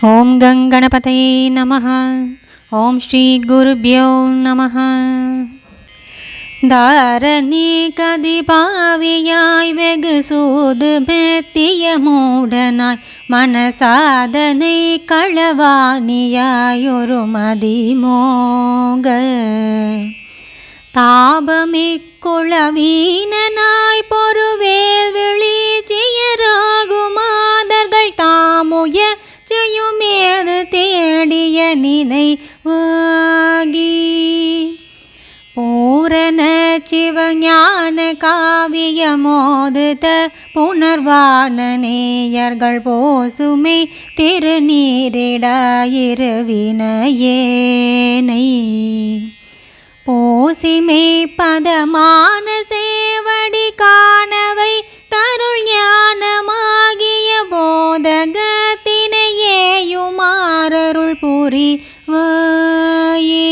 ஓம் கங்கணபதையே நம ஓம் ஸ்ரீ குருபியோ நம தாரணீகதிபாவியாய் வெகு சூது மெத்திய மூடனாய் மனசாதனை களவாணியாயொரு மதிமோக. தாபமிக்குளவீனனாய் நினைவாகி பூரண சிவஞான காவியமோதுத புனர்வான நேயர்கள் போசுமை திருநீரிடாயிருவினையேனை. போசிமை பதமான புரிவாயே.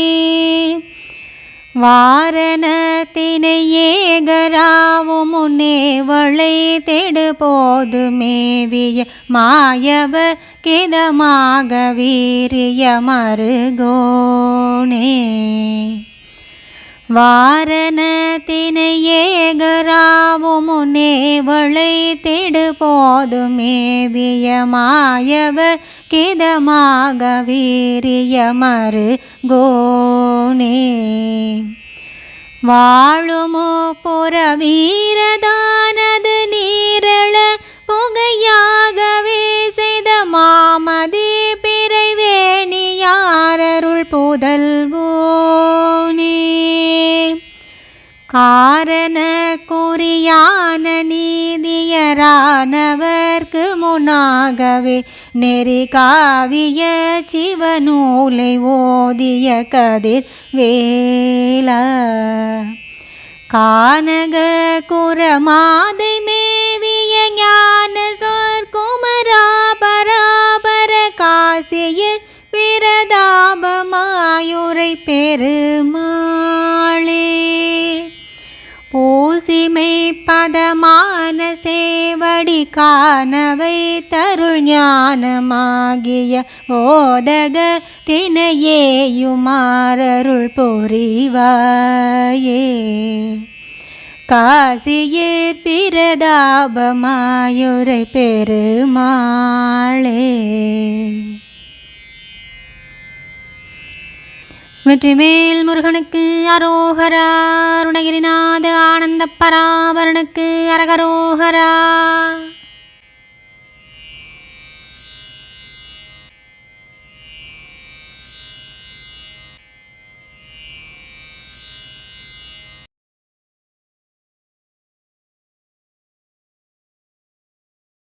வாரணத்தினை ஏகராவும் முன்னேவளை தெடு போது மேவிய மாயவ கிதமாக வீரிய மருகோனே வாரண ஏகராவும் முன்னேவளை திடு போது மேவிய கிதமாக வீரிய மருகோனே வாழுமோ புற வீரதானது நீரள புகையாகவே செய்த மாமதி பிறைவேணியாரருள் புதல்வோனே காரண குறியான நீதியரானவர்க்கு முன்னாகவே நெறி காவிய சிவநூலை ஓதிய கதிர் வேல. கானக குரமாதை மேவிய ஞான சொற்குமரா பராபர காசியில் விரதாபமாயுரை பெருமா பூசிமை பதமான சேவடி காணவை தருள் ஞானமாகிய போதக தினையேயுமாரருள் பொறிவாயே காசியிற் பிரதாபமாயுரை பெருமாளே. வெற்றிவேல் முருகனுக்கு அரோகரா அருணகிரிநாத ஆனந்த பராபரனுக்கு அரகரோகரா.